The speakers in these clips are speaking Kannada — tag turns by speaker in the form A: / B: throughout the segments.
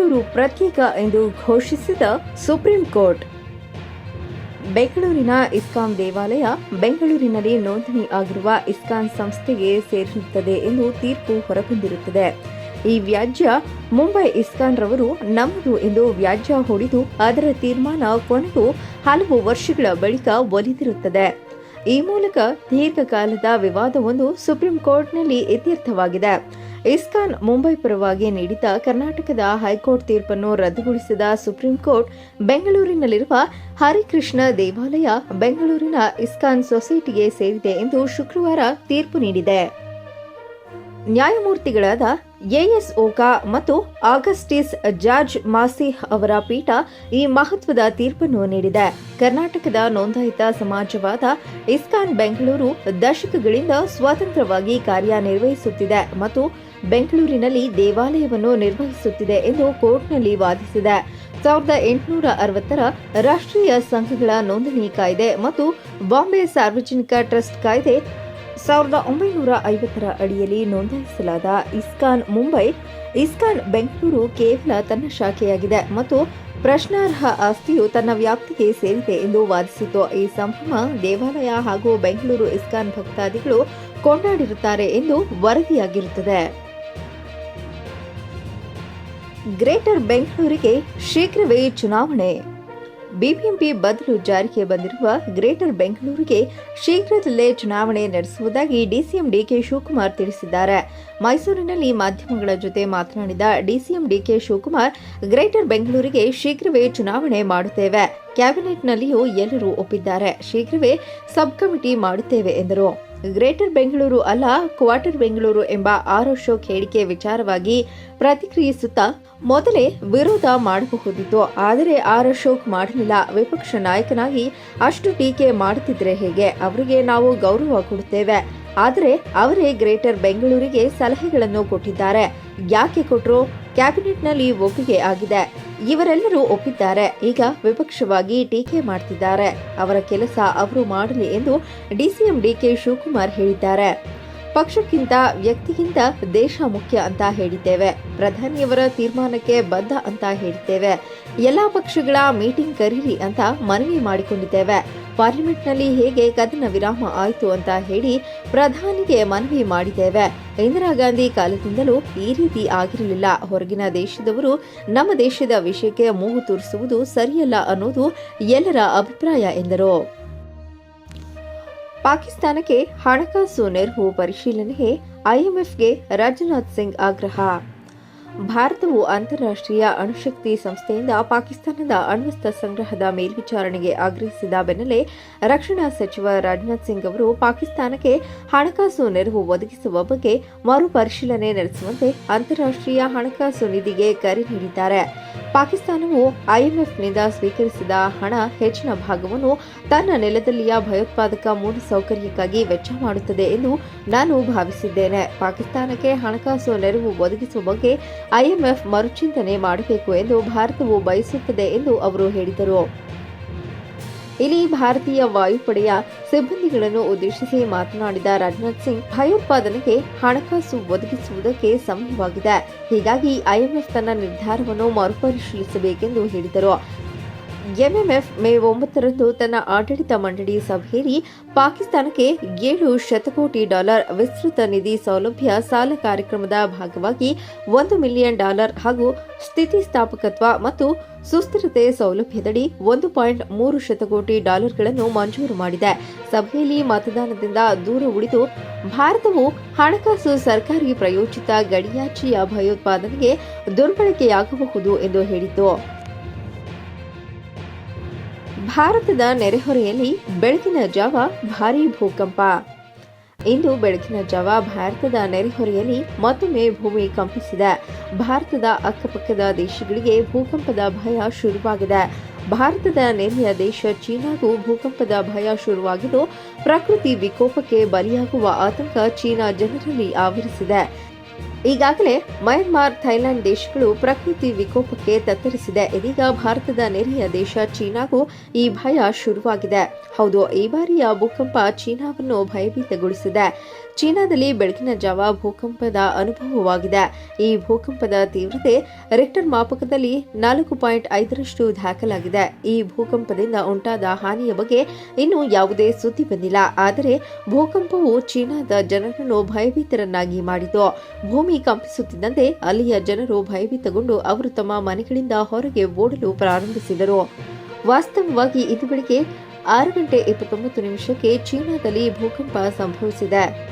A: ಬೆಂಗಳೂರು ಪ್ರತ್ಯೇಕ ಎಂದು ಘೋಷಿಸಿದ ಸುಪ್ರೀಂ ಕೋರ್ಟ್. ಬೆಂಗಳೂರಿನ ಇಸ್ಕಾನ್ ದೇವಾಲಯ ಬೆಂಗಳೂರಿನಲ್ಲಿ ನೋಂದಣಿ ಆಗಿರುವ ಇಸ್ಕಾನ್ ಸಂಸ್ಥೆಗೆ ಸೇರಿರುತ್ತದೆ ಎಂದು ತೀರ್ಪು ಹೊರಬಂದಿರುತ್ತದೆ. ಈ ವ್ಯಾಜ್ಯ ಮುಂಬೈ ಇಸ್ಕಾನ್ ರವರು ನಮ್ಮದು ಎಂದು ವ್ಯಾಜ್ಯ ಹೂಡಿದು ಅದರ ತೀರ್ಮಾನ ಕೊನೆಗೂ ಹಲವು ವರ್ಷಗಳ ಬಳಿಕ ಒಲಿದಿರುತ್ತದೆ. ಈ ಮೂಲಕ ದೀರ್ಘಕಾಲದ ವಿವಾದವೊಂದು ಸುಪ್ರೀಂ ಕೋರ್ಟ್ನಲ್ಲಿ ಇತ್ಯರ್ಥವಾಗಿದೆ. ಇಸ್ಕಾನ್ ಮುಂಬೈ ಪರವಾಗಿ ನೀಡಿದ ಕರ್ನಾಟಕದ ಹೈಕೋರ್ಟ್ ತೀರ್ಪನ್ನು ರದ್ದುಗೊಳಿಸಿದ ಸುಪ್ರೀಂ ಕೋರ್ಟ್, ಬೆಂಗಳೂರಿನಲ್ಲಿರುವ ಹರಿಕೃಷ್ಣ ದೇವಾಲಯ, ಬೆಂಗಳೂರಿನ ಇಸ್ಕಾನ್ ಸೊಸೈಟಿಗೆ ಸೇರಿದೆ ಎಂದು ಶುಕ್ರವಾರ ತೀರ್ಪು ನೀಡಿದೆ. ನ್ಯಾಯಮೂರ್ತಿಗಳಾದ ಎಎಸ್ ಓಕಾ ಮತ್ತು ಆಗಸ್ಟಿಸ್ ಜಾರ್ಜ್ ಮಾಸಿಹ್ ಅವರ ಪೀಠ ಈ ಮಹತ್ವದ ತೀರ್ಪನ್ನು ನೀಡಿದೆ. ಕರ್ನಾಟಕದ ನೋಂದಾಯಿತ ಸಮಾಜವಾದ ಇಸ್ಕಾನ್ ಬೆಂಗಳೂರು ದಶಕಗಳಿಂದ ಸ್ವತಂತ್ರವಾಗಿ ಕಾರ್ಯನಿರ್ವಹಿಸುತ್ತಿದೆ ಮತ್ತು ಬೆಂಗಳೂರಿನಲ್ಲಿ ದೇವಾಲಯವನ್ನು ನಿರ್ವಹಿಸುತ್ತಿದೆ ಎಂದು ಕೋರ್ಟ್ನಲ್ಲಿ ವಾದಿಸಿದೆ. ಸಾವಿರದ ಎಂಟುನೂರ ಅರವತ್ತರ ರಾಷ್ಟ್ರೀಯ ಸಂಘಗಳ ನೋಂದಣಿ ಕಾಯ್ದೆ ಮತ್ತು ಬಾಂಬೆ ಸಾರ್ವಜನಿಕ ಟ್ರಸ್ಟ್ ಕಾಯ್ದೆ ಸಾವಿರದ ಒಂಬೈನೂರ ಐವತ್ತರ ಅಡಿಯಲ್ಲಿ ನೋಂದಾಯಿಸಲಾದ ಇಸ್ಕಾನ್ ಮುಂಬೈ, ಇಸ್ಕಾನ್ ಬೆಂಗಳೂರು ಕೇವಲ ತನ್ನ ಶಾಖೆಯಾಗಿದೆ ಮತ್ತು ಪ್ರಶ್ನಾರ್ಹ ಆಸ್ತಿಯು ತನ್ನ ವ್ಯಾಪ್ತಿಗೆ ಸೇರಿದೆ ಎಂದು ವಾದಿಸಿತು ಈ ಸಂಭ್ರಮ ದೇವಾಲಯ ಹಾಗೂ ಬೆಂಗಳೂರು ಇಸ್ಕಾನ್ ಭಕ್ತಾದಿಗಳು ಕೊಂಡಾಡಿರುತ್ತಾರೆ ಎಂದು ವರದಿಯಾಗಿರುತ್ತದೆ. ಗ್ರೇಟರ್ ಬೆಂಗಳೂರಿಗೆ ಶೀಘ್ರವೇ ಚುನಾವಣೆ. ಬಿಬಿಎಂಪಿ ಬದಲು ಜಾರಿಗೆ ಬಂದಿರುವ ಗ್ರೇಟರ್ ಬೆಂಗಳೂರಿಗೆ ಶೀಘ್ರದಲ್ಲೇ ಚುನಾವಣೆ ನಡೆಸುವುದಾಗಿ ಡಿಸಿಎಂ ಡಿಕೆ ಶಿವಕುಮಾರ್ ತಿಳಿಸಿದ್ದಾರೆ. ಮೈಸೂರಿನಲ್ಲಿ ಮಾಧ್ಯಮಗಳ ಜೊತೆ ಮಾತನಾಡಿದ ಡಿಸಿಎಂ ಡಿಕೆ ಶಿವಕುಮಾರ್, ಗ್ರೇಟರ್ ಬೆಂಗಳೂರಿಗೆ ಶೀಘ್ರವೇ ಚುನಾವಣೆ ಮಾಡುತ್ತೇವೆ. ಕ್ಯಾಬಿನೆಟ್ನಲ್ಲಿಯೂ ಎಲ್ಲರೂ ಒಪ್ಪಿದ್ದಾರೆ. ಶೀಘ್ರವೇ ಸಬ್ ಕಮಿಟಿ ಮಾಡುತ್ತೇವೆ ಎಂದರು. ಗ್ರೇಟರ್ ಬೆಂಗಳೂರು ಅಲ್ಲ, ಕ್ವಾರ್ಟರ್ ಬೆಂಗಳೂರು ಎಂಬ ಆರ್ ಅಶೋಕ್ ಹೇಳಿಕೆ ವಿಚಾರವಾಗಿ ಪ್ರತಿಕ್ರಿಯಿಸುತ್ತಾ ಮೊದಲೇ ವಿರೋಧ ಮಾಡಬಹುದಿತ್ತು. ಆದರೆ ಆರ್ ಅಶೋಕ್ ಮಾಡಲಿಲ್ಲ. ವಿಪಕ್ಷ ನಾಯಕನಾಗಿ ಅಷ್ಟು ಟೀಕೆ ಮಾಡುತ್ತಿದ್ರೆ ಹೇಗೆ? ಅವರಿಗೆ ನಾವು ಗೌರವ ಕೊಡುತ್ತೇವೆ. ಆದರೆ ಅವರೇ ಗ್ರೇಟರ್ ಬೆಂಗಳೂರಿಗೆ ಸಲಹೆಗಳನ್ನು ಕೊಟ್ಟಿದ್ದಾರೆ. ಯಾಕೆ ಕೊಟ್ಟರು ಕ್ಯಾಬಿನೆಟ್ನಲ್ಲಿ ಒಪ್ಪಿಗೆ ಆಗಿದೆ. ಇವರೆಲ್ಲರೂ ಒಪ್ಪಿದ್ದಾರೆ. ಈಗ ವಿಪಕ್ಷವಾಗಿ ಟೀಕೆ ಮಾಡ್ತಿದ್ದಾರೆ. ಅವರ ಕೆಲಸ ಅವರು ಮಾಡಲಿ ಎಂದು ಡಿಸಿಎಂ ಡಿಕೆ ಶಿವಕುಮಾರ್ ಹೇಳಿದ್ದಾರೆ. ಪಕ್ಷಕ್ಕಿಂತ ವ್ಯಕ್ತಿಗಿಂತ ದೇಶ ಮುಖ್ಯ ಅಂತ ಹೇಳಿದ್ದೇವೆ. ಪ್ರಧಾನಿಯವರ ತೀರ್ಮಾನಕ್ಕೆ ಬದ್ಧ ಅಂತ ಹೇಳಿದ್ದೇವೆ. ಎಲ್ಲಾ ಪಕ್ಷಗಳ ಮೀಟಿಂಗ್ ಕರೀರಿ ಅಂತ ಮನವಿ ಮಾಡಿಕೊಂಡಿದ್ದೇವೆ. ಪಾರ್ಲಿಮೆಂಟ್ನಲ್ಲಿ ಹೇಗೆ ಕದನ ವಿರಾಮ ಆಯಿತು ಅಂತ ಹೇಳಿ ಪ್ರಧಾನಿಗೆ ಮನವಿ ಮಾಡಿದ್ದೇವೆ. ಇಂದಿರಾ ಗಾಂಧಿ ಕಾಲದಿಂದಲೂ ಈ ರೀತಿ ಆಗಿರಲಿಲ್ಲ. ಹೊರಗಿನ ದೇಶದವರು ನಮ್ಮ ದೇಶದ ವಿಷಯಕ್ಕೆ ಮೂಗು ತೂರಿಸುವುದು ಸರಿಯಲ್ಲ ಅನ್ನೋದು ಎಲ್ಲರ ಅಭಿಪ್ರಾಯ ಎಂದರು. ಪಾಕಿಸ್ತಾನಕ್ಕೆ ಹಣಕಾಸು ನೆರವು ಪರಿಶೀಲನೆಗೆ ಐಎಂಎಫ್ಗೆ ರಾಜನಾಥ್ ಸಿಂಗ್ ಆಗ್ರಹ. ಭಾರತವು ಅಂತಾರಾಷ್ಟ್ರೀಯ ಅಣುಶಕ್ತಿ ಸಂಸ್ಥೆಯಿಂದ ಪಾಕಿಸ್ತಾನದ ಅಣ್ವಸ್ತ್ರ ಸಂಗ್ರಹದ ಮೇಲ್ವಿಚಾರಣೆಗೆ ಆಗ್ರಹಿಸಿದ ಬೆನ್ನಲ್ಲೇ ರಕ್ಷಣಾ ಸಚಿವ ರಾಜನಾಥ್ ಸಿಂಗ್ ಅವರು ಪಾಕಿಸ್ತಾನಕ್ಕೆ ಹಣಕಾಸು ನೆರವು ಒದಗಿಸುವ ಬಗ್ಗೆ ಮರುಪರಿಶೀಲನೆ ನಡೆಸುವಂತೆ ಅಂತಾರಾಷ್ಟ್ರೀಯ ಹಣಕಾಸು ನಿಧಿಗೆ ಕರೆ ನೀಡಿದ್ದಾರೆ. ಪಾಕಿಸ್ತಾನವು ಐಎಂಎಫ್ನಿಂದ ಸ್ವೀಕರಿಸಿದ ಹಣ ಹೆಚ್ಚಿನ ಭಾಗವನ್ನು ತನ್ನ ನೆಲದಲ್ಲಿಯ ಭಯೋತ್ಪಾದಕ ಮೂಲಸೌಕರ್ಯಕ್ಕಾಗಿ ವೆಚ್ಚ ಮಾಡುತ್ತದೆ ಎಂದು ನಾನು ಭಾವಿಸಿದ್ದೇನೆ. ಪಾಕಿಸ್ತಾನಕ್ಕೆ ಹಣಕಾಸು ನೆರವು ಒದಗಿಸುವ ಬಗ್ಗೆ ಐಎಂಎಫ್ ಮರುಚಿಂತನೆ ಮಾಡಬೇಕು ಎಂದು ಭಾರತವು ಬಯಸುತ್ತದೆ ಎಂದು ಅವರು ಹೇಳಿದರು. ಇಲ್ಲಿ ಭಾರತೀಯ ವಾಯುಪಡೆಯ ಸಿಬ್ಬಂದಿಗಳನ್ನು ಉದ್ದೇಶಿಸಿ ಮಾತನಾಡಿದ ರಾಜನಾಥ್ ಸಿಂಗ್, ಭಯೋತ್ಪಾದನೆಗೆ ಹಣಕಾಸು ಒದಗಿಸುವುದಕ್ಕೆ ಸಮಯವಾಗಿದೆ ಹೀಗಾಗಿ ಐಎಂಎಫ್ ತನ್ನ ನಿರ್ಧಾರವನ್ನು ಮರುಪರಿಶೀಲಿಸಬೇಕೆಂದು ಹೇಳಿದರು. ಎಂಎಂಎಫ್ ಮೇ ಒಂಬತ್ತರಂದು ತನ್ನ ಆಡಳಿತ ಮಂಡಳಿ ಸಭೆಯಲ್ಲಿ ಪಾಕಿಸ್ತಾನಕ್ಕೆ ಏಳು ಶತಕೋಟಿ ಡಾಲರ್ ವಿಸ್ತೃತ ನಿಧಿ ಸೌಲಭ್ಯ ಸಾಲ ಕಾರ್ಯಕ್ರಮದ ಭಾಗವಾಗಿ ಒಂದು ಮಿಲಿಯನ್ ಡಾಲರ್ ಹಾಗೂ ಸ್ಥಿತಿಸ್ಥಾಪಕತ್ವ ಮತ್ತು ಸುಸ್ಥಿರತೆ ಸೌಲಭ್ಯದಡಿ ಒಂದು ಪಾಯಿಂಟ್ ಮೂರು ಶತಕೋಟಿ ಡಾಲರ್ಗಳನ್ನು ಮಂಜೂರು ಮಾಡಿದೆ. ಸಭೆಯಲ್ಲಿ ಮತದಾನದಿಂದ ದೂರ ಉಳಿದು ಭಾರತವು ಹಣಕಾಸು ಸರ್ಕಾರಿ ಪ್ರಯೋಜಿತ ಗಡಿಯಾಚೆಯ ಭಯೋತ್ಪಾದನೆಗೆ ದುರ್ಬಳಕೆಯಾಗಬಹುದು ಎಂದು ಹೇಳಿತು ಭಾರತದ ನೆರೆಹೊರೆಯಲ್ಲಿ ಬೆಳಕಿನ ಜಾವ ಭಾರೀ ಭೂಕಂಪ. ಇಂದು ಬೆಳಕಿನ ಜಾವ ಭಾರತದ ನೆರೆಹೊರೆಯಲ್ಲಿ ಮತ್ತೊಮ್ಮೆ ಭೂಮಿ ಕಂಪಿಸಿದೆ. ಭಾರತದ ಅಕ್ಕಪಕ್ಕದ ದೇಶಗಳಿಗೆ ಭೂಕಂಪದ ಭಯ ಶುರುವಾಗಿದೆ. ಭಾರತದ ನೆರೆಯ ದೇಶ ಚೀನಾಗೂ ಭೂಕಂಪದ ಭಯ ಶುರುವಾಗಿದ್ದು, ಪ್ರಕೃತಿ ವಿಕೋಪಕ್ಕೆ ಬಲಿಯಾಗುವ ಆತಂಕ ಚೀನಾ ಜನರಲ್ಲಿ ಆವರಿಸಿದೆ. ಈಗಾಗಲೇ ಮಯನ್ಮಾರ್, ಥೈಲ್ಯಾಂಡ್ ದೇಶಗಳು ಪ್ರಕೃತಿ ವಿಕೋಪಕ್ಕೆ ತತ್ತರಿಸಿದೆ. ಇದೀಗ ಭಾರತದ ನೆರೆಯ ದೇಶ ಚೀನಾಗೂ ಈ ಭಯ ಶುರುವಾಗಿದೆ. ಹೌದು, ಈ ಬಾರಿಯ ಭೂಕಂಪ ಚೀನಾವನ್ನು ಭಯಭೀತಗೊಳಿಸಿದೆ. ಚೀನಾದಲ್ಲಿ ಬೆಳಕಿನ ಜಾವ ಭೂಕಂಪದ ಅನುಭವವಾಗಿದೆ. ಈ ಭೂಕಂಪದ ತೀವ್ರತೆ ರಿಕ್ಟರ್ ಮಾಪಕದಲ್ಲಿ ನಾಲ್ಕು ಪಾಯಿಂಟ್ ಐದರಷ್ಟು ದಾಖಲಾಗಿದೆ. ಈ ಭೂಕಂಪದಿಂದ ಉಂಟಾದ ಹಾನಿಯ ಬಗ್ಗೆ ಇನ್ನೂ ಯಾವುದೇ ಸುದ್ದಿ ಬಂದಿಲ್ಲ. ಆದರೆ ಭೂಕಂಪವು ಚೀನಾದ ಜನರನ್ನು ಭಯಭೀತರನ್ನಾಗಿ ಮಾಡಿತು. ಭೂಮಿ ಕಂಪಿಸುತ್ತಿದ್ದಂತೆ ಅಲ್ಲಿಯ ಜನರು ಭಯಭೀತಗೊಂಡು ಅವರು ತಮ್ಮ ಮನೆಗಳಿಂದ ಹೊರಗೆ ಓಡಲು ಪ್ರಾರಂಭಿಸಿದರು. ವಾಸ್ತವವಾಗಿ ಇದು ಬೆಳಿಗ್ಗೆ ಆರು ಗಂಟೆ ಇಪ್ಪತ್ತೊಂಬತ್ತು ನಿಮಿಷಕ್ಕೆ ಚೀನಾದಲ್ಲಿ ಭೂಕಂಪ ಸಂಭವಿಸಿದೆ.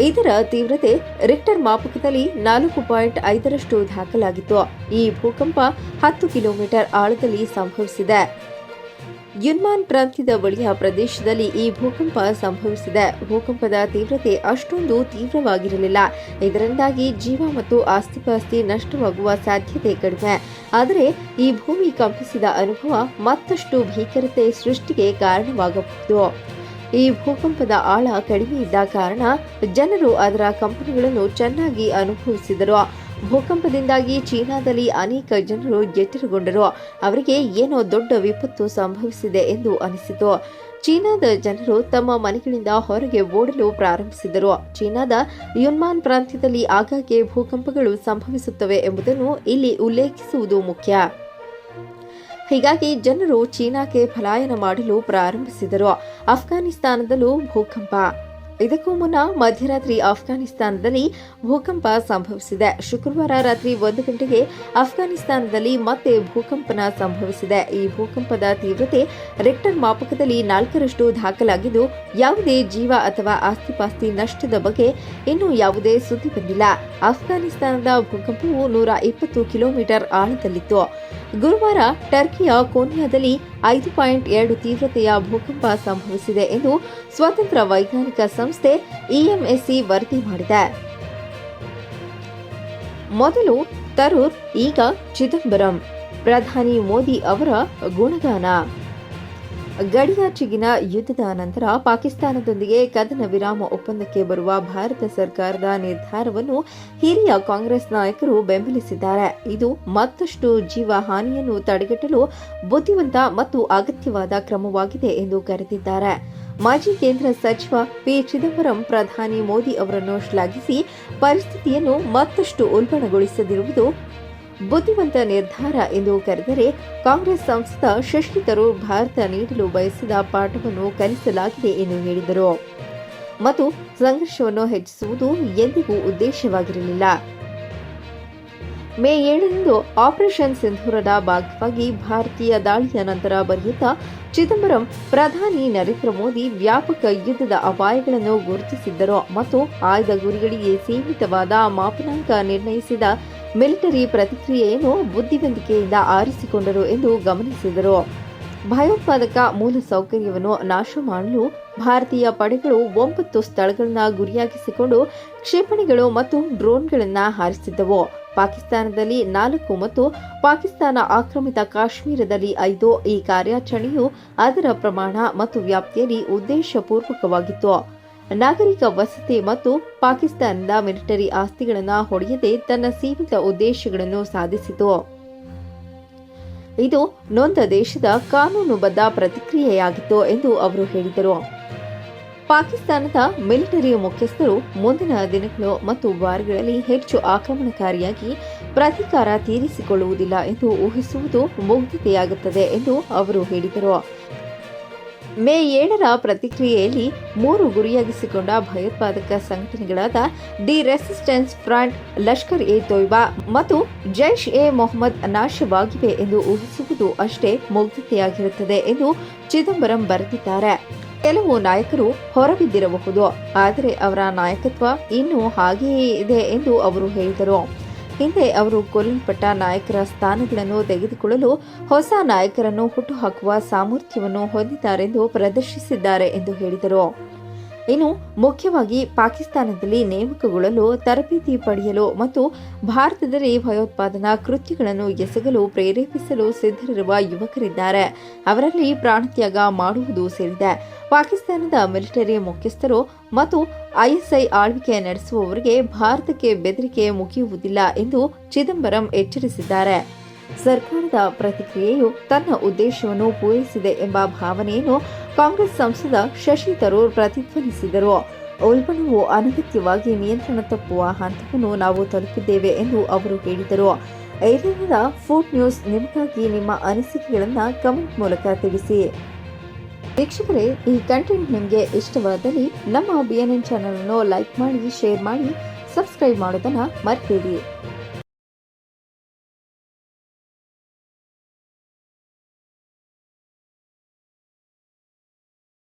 A: ಇದರ ತೀವ್ರತೆ ರಿಕ್ಟರ್ ಮಾಪಕದಲ್ಲಿ ನಾಲ್ಕು ಪಾಯಿಂಟ್ ಐದರಷ್ಟು ದಾಖಲಾಗಿತ್ತು. ಈ ಭೂಕಂಪ ಹತ್ತು ಕಿಲೋಮೀಟರ್ ಆಳದಲ್ಲಿ ಸಂಭವಿಸಿದೆ. ಯುನ್ಮಾನ್ ಪ್ರಾಂತ್ಯದ ಬಳಿಯ ಪ್ರದೇಶದಲ್ಲಿ ಈ ಭೂಕಂಪ ಸಂಭವಿಸಿದೆ. ಭೂಕಂಪದ ತೀವ್ರತೆ ಅಷ್ಟೊಂದು ತೀವ್ರವಾಗಿರಲಿಲ್ಲ. ಇದರಿಂದಾಗಿ ಜೀವ ಮತ್ತು ಆಸ್ತಿಪಾಸ್ತಿ ನಷ್ಟವಾಗುವ ಸಾಧ್ಯತೆ ಕಡಿಮೆ. ಆದರೆ ಈ ಭೂಮಿ ಕಂಪಿಸಿದ ಅನುಭವ ಮತ್ತಷ್ಟು ಭೀಕರತೆ ಸೃಷ್ಟಿಗೆ ಕಾರಣವಾಗಬಹುದು. ಈ ಭೂಕಂಪದ ಆಳ ಕಡಿಮೆ ಇದ್ದ ಕಾರಣ ಜನರು ಅದರ ಕಂಪನಿಗಳನ್ನು ಚೆನ್ನಾಗಿ ಅನುಭವಿಸಿದರು. ಭೂಕಂಪದಿಂದಾಗಿ ಚೀನಾದಲ್ಲಿ ಅನೇಕ ಜನರು ಎಚ್ಚರಗೊಂಡರು. ಅವರಿಗೆ ಏನೋ ದೊಡ್ಡ ವಿಪತ್ತು ಸಂಭವಿಸಿದೆ ಎಂದು ಅನಿಸಿತು. ಚೀನಾದ ಜನರು ತಮ್ಮ ಮನೆಗಳಿಂದ ಹೊರಗೆ ಓಡಲು ಪ್ರಾರಂಭಿಸಿದರು. ಚೀನಾದ ಯುನ್ಮಾನ್ ಪ್ರಾಂತ್ಯದಲ್ಲಿ ಆಗಾಗ್ಗೆ ಭೂಕಂಪಗಳು ಸಂಭವಿಸುತ್ತವೆ ಎಂಬುದನ್ನು ಇಲ್ಲಿ ಉಲ್ಲೇಖಿಸುವುದು ಮುಖ್ಯ. ಹೀಗಾಗಿ ಜನರು ಚೀನಾಕ್ಕೆ ಪಲಾಯನ ಮಾಡಲು ಪ್ರಾರಂಭಿಸಿದರು. ಅಫ್ಘಾನಿಸ್ತಾನದಲ್ಲೂ ಭೂಕಂಪ. ಇದಕ್ಕೂ ಮುನ್ನ ಮಧ್ಯರಾತ್ರಿ ಆಫ್ಘಾನಿಸ್ತಾನದಲ್ಲಿ ಭೂಕಂಪ ಸಂಭವಿಸಿದೆ. ಶುಕ್ರವಾರ ರಾತ್ರಿ ಒಂದು ಗಂಟೆಗೆ ಅಫ್ಘಾನಿಸ್ತಾನದಲ್ಲಿ ಮತ್ತೆ ಭೂಕಂಪನ ಸಂಭವಿಸಿದೆ. ಈ ಭೂಕಂಪದ ತೀವ್ರತೆ ರೆಕ್ಟರ್ ಮಾಪಕದಲ್ಲಿ ನಾಲ್ಕರಷ್ಟು ದಾಖಲಾಗಿದ್ದು, ಯಾವುದೇ ಜೀವ ಅಥವಾ ಆಸ್ತಿಪಾಸ್ತಿ ನಷ್ಟದ ಬಗ್ಗೆ ಇನ್ನೂ ಯಾವುದೇ ಸುದ್ದಿ ಬಂದಿಲ್ಲ. ಅಫ್ಘಾನಿಸ್ತಾನದ ಭೂಕಂಪವು ನೂರ ಇಪ್ಪತ್ತು ಕಿಲೋಮೀಟರ್ ಆಳದಲ್ಲಿತ್ತು. ಗುರುವಾರ ಟರ್ಕಿಯ ಕೋನಿಯಾದಲ್ಲಿ ಐದು ಪಾಯಿಂಟ್ ಎರಡು ತೀವ್ರತೆಯ ಭೂಕಂಪ ಸಂಭವಿಸಿದೆ ಎಂದು ಸ್ವತಂತ್ರ ವೈಜ್ಞಾನಿಕ ಸಂಸ್ಥೆ ಇಎಂಎಸ್ಸಿ ವರದಿ ಮಾಡಿದೆ. ಮೊದಲು ತರೂರ್, ಈಗ ಚಿದಂಬರಂ. ಪ್ರಧಾನಿ ಮೋದಿ ಅವರ ಗುಣಗಾನ. ಗಡಿಯಾಚೆಗಿನ ಯುದ್ಧದ ನಂತರ ಪಾಕಿಸ್ತಾನದೊಂದಿಗೆ ಕದನ ವಿರಾಮ ಒಪ್ಪಂದಕ್ಕೆ ಬರುವ ಭಾರತ ಸರ್ಕಾರದ ನಿರ್ಧಾರವನ್ನು ಹಿರಿಯ ಕಾಂಗ್ರೆಸ್ ನಾಯಕರು ಬೆಂಬಲಿಸಿದ್ದಾರೆ. ಇದು ಮತ್ತಷ್ಟು ಜೀವ ಹಾನಿಯನ್ನು ತಡೆಗಟ್ಟಲು ಬುದ್ಧಿವಂತ ಮತ್ತು ಅಗತ್ಯವಾದ ಕ್ರಮವಾಗಿದೆ ಎಂದು ಕರೆದಿದ್ದಾರೆ. ಮಾಜಿ ಕೇಂದ್ರ ಸಚಿವ ಪಿ ಚಿದಂಬರಂ, ಪ್ರಧಾನಿ ಮೋದಿ ಅವರನ್ನು ಶ್ಲಾಘಿಸಿ ಪರಿಸ್ಥಿತಿಯನ್ನು ಮತ್ತಷ್ಟು ಉಲ್ಬಣಗೊಳಿಸದಿರುವುದು ಬುದ್ಧಿವಂತ ನಿರ್ಧಾರ ಎಂದು ಕರೆದರೆ ಕಾಂಗ್ರೆಸ್ ಸಂಸದ ಶಶಿ ತರೂರ್ ಭಾರತ ನೀಡಲು ಬಯಸಿದ ಪಾಠವನ್ನು ಕಲಿಸಲಾಗಿದೆ ಎಂದು ಹೇಳಿದರು. ಮತ್ತು ಸಂಘರ್ಷವನ್ನು ಹೆಚ್ಚಿಸುವುದು ಎಂದಿಗೂ ಉದ್ದೇಶವಾಗಿರಲಿಲ್ಲ. ಮೇ ಏಳರಂದು ಆಪರೇಷನ್ ಸಿಂಧೂರದ ಭಾಗವಾಗಿ ಭಾರತೀಯ ದಾಳಿಯ ನಂತರ ಬರೆಯುತ್ತಾ ಚಿದಂಬರಂ, ಪ್ರಧಾನಿ ನರೇಂದ್ರ ಮೋದಿ ವ್ಯಾಪಕ ಯುದ್ಧದ ಅಪಾಯಗಳನ್ನು ಗುರುತಿಸಿದ್ದರು ಮತ್ತು ಆಯ್ದ ಗುರಿಗಳಿಗೆ ಸೀಮಿತವಾದ ಮಾಪನಾಂಕ ನಿರ್ಣಯಿಸಿದ ಮಿಲಿಟರಿ ಪ್ರತಿಕ್ರಿಯೆಯನ್ನು ಬುದ್ಧಿವಂತಿಕೆಯಿಂದ ಆರಿಸಿಕೊಂಡರು ಎಂದು ಗಮನಿಸಿದರು. ಭಯೋತ್ಪಾದಕ ಮೂಲಸೌಕರ್ಯವನ್ನು ನಾಶ ಮಾಡಲು ಭಾರತೀಯ ಪಡೆಗಳು ಒಂಬತ್ತು ಸ್ಥಳಗಳನ್ನು ಗುರಿಯಾಗಿಸಿಕೊಂಡು ಕ್ಷಿಪಣಿಗಳು ಮತ್ತು ಡ್ರೋನ್ಗಳನ್ನು ಹಾರಿಸಿದ್ದವು. ಪಾಕಿಸ್ತಾನದಲ್ಲಿ ನಾಲ್ಕು ಮತ್ತು ಪಾಕಿಸ್ತಾನ ಆಕ್ರಮಿತ ಕಾಶ್ಮೀರದಲ್ಲಿ ಐದು ಈ ಕಾರ್ಯಾಚರಣೆಯು ಅದರ ಪ್ರಮಾಣ ಮತ್ತು ವ್ಯಾಪ್ತಿಯಲ್ಲಿ ಉದ್ದೇಶಪೂರ್ವಕವಾಗಿತ್ತು. ನಾಗರಿಕ ವಸತಿ ಮತ್ತು ಪಾಕಿಸ್ತಾನದ ಮಿಲಿಟರಿ ಆಸ್ತಿಗಳನ್ನು ಹೊಡೆಯದೆ ತನ್ನ ಸೀಮಿತ ಉದ್ದೇಶಗಳನ್ನು ಸಾಧಿಸಿತು. ಇದು ನೊಂದ ದೇಶದ ಕಾನೂನುಬದ್ಧ ಪ್ರತಿಕ್ರಿಯೆಯಾಗಿತ್ತು ಎಂದು ಅವರು ಹೇಳಿದರು. ಪಾಕಿಸ್ತಾನದ ಮಿಲಿಟರಿ ಮುಖ್ಯಸ್ಥರು ಮುಂದಿನ ದಿನಗಳು ಮತ್ತು ವಾರಗಳಲ್ಲಿ ಹೆಚ್ಚು ಆಕ್ರಮಣಕಾರಿಯಾಗಿ ಪ್ರತೀಕಾರ ತೀರಿಸಿಕೊಳ್ಳುವುದಿಲ್ಲ ಎಂದು ಊಹಿಸುವುದು ಮುಗ್ಧತೆಯಾಗುತ್ತದೆ ಎಂದು ಅವರು ಹೇಳಿದರು. ಮೇ ಏಳರ ಪ್ರತಿಕ್ರಿಯೆಯಲ್ಲಿ ಮೂರು ಗುರಿಯಾಗಿಸಿಕೊಂಡ ಭಯೋತ್ಪಾದಕ ಸಂಘಟನೆಗಳಾದ the resistance front, Lashkar e Taiba ಮತ್ತು ಜೈಷ್ ಎ ಮೊಹಮ್ಮದ್ ನಾಶವಾಗಿವೆ ಎಂದು ಊಹಿಸುವುದು ಅಷ್ಟೇ ಮುಗ್ಧತೆಯಾಗಿರುತ್ತದೆ ಎಂದು ಚಿದಂಬರಂ ಬರೆದಿದ್ದಾರೆ. ಕೆಲವು ನಾಯಕರು ಹೊರಬಿದ್ದಿರಬಹುದು, ಆದರೆ ಅವರ ನಾಯಕತ್ವ ಇನ್ನೂ ಹಾಗೆಯೇ ಇದೆ ಎಂದು ಅವರು ಹೇಳಿದರು. ಹಿಂದೆ ಅವರು ಕೊಲ್ಲಲ್ಪಟ್ಟ ನಾಯಕರ ಸ್ಥಾನಗಳನ್ನು ತೆಗೆದುಕೊಳ್ಳಲು ಹೊಸ ನಾಯಕರನ್ನು ಹುಟ್ಟುಹಾಕುವ ಸಾಮರ್ಥ್ಯವನ್ನು ಹೊಂದಿದ್ದಾರೆಂದು ಪ್ರದರ್ಶಿಸಿದ್ದಾರೆ ಎಂದು ಹೇಳಿದರು. ಇನ್ನು ಮುಖ್ಯವಾಗಿ ಪಾಕಿಸ್ತಾನದಲ್ಲಿ ನೇಮಕಗೊಳ್ಳಲು ತರಬೇತಿ ಪಡೆಯಲು ಮತ್ತು ಭಾರತದಲ್ಲಿ ಭಯೋತ್ಪಾದನಾ ಕೃತ್ಯಗಳನ್ನು ಎಸಗಲು ಪ್ರೇರೇಪಿಸಲು ಸಿದ್ಧರಿರುವ ಯುವಕರಿದ್ದಾರೆ. ಅವರಲ್ಲಿ ಪ್ರಾಣತ್ಯಾಗ ಮಾಡುವುದು ಸೇರಿದೆ. ಪಾಕಿಸ್ತಾನದ ಮಿಲಿಟರಿ ಮುಖ್ಯಸ್ಥರು ಮತ್ತು ಐಎಸ್ಐ ಆಳ್ವಿಕೆ ನಡೆಸುವವರಿಗೆ ಭಾರತಕ್ಕೆ ಬೆದರಿಕೆ ಮುಗಿಯುವುದಿಲ್ಲ ಎಂದು ಚಿದಂಬರಂ ಎಚ್ಚರಿಸಿದ್ದಾರೆ. ಸರ್ಕಾರದ ಪ್ರತಿಕ್ರಿಯೆಯು ತನ್ನ ಉದ್ದೇಶವನ್ನು ಪೂರೈಸಿದೆ ಎಂಬ ಭಾವನೆಯನ್ನು ಕಾಂಗ್ರೆಸ್ ಸಂಸದ ಶಶಿ ತರೂರ್ ಪ್ರತಿಧ್ವನಿಸಿದರು. ಉಲ್ಬಣವು ಅನಗತ್ಯವಾಗಿ ನಿಯಂತ್ರಣ ತಪ್ಪುವ ಹಂತವನ್ನು ನಾವು ತಲುಪಿದ್ದೇವೆ ಎಂದು ಅವರು ಹೇಳಿದರು. ಏರಿಯಾದ ಫುಡ್ ನ್ಯೂಸ್ ನಿಮಗಾಗಿ ನಿಮ್ಮ ಅನಿಸಿಕೆಗಳನ್ನು ಕಮೆಂಟ್ ಮೂಲಕ ತಿಳಿಸಿ. ವೀಕ್ಷಕರೇ, ಈ ಕಂಟೆಂಟ್ ನಿಮಗೆ ಇಷ್ಟವಾದಲ್ಲಿ ನಮ್ಮ ಬಿ ಎನ್ ಎನ್ ಚಾನಲನ್ನು ಲೈಕ್ ಮಾಡಿ ಶೇರ್ ಮಾಡಿ ಸಬ್ಸ್ಕ್ರೈಬ್ ಮಾಡೋದನ್ನು ಮರಿಬೇಡಿ.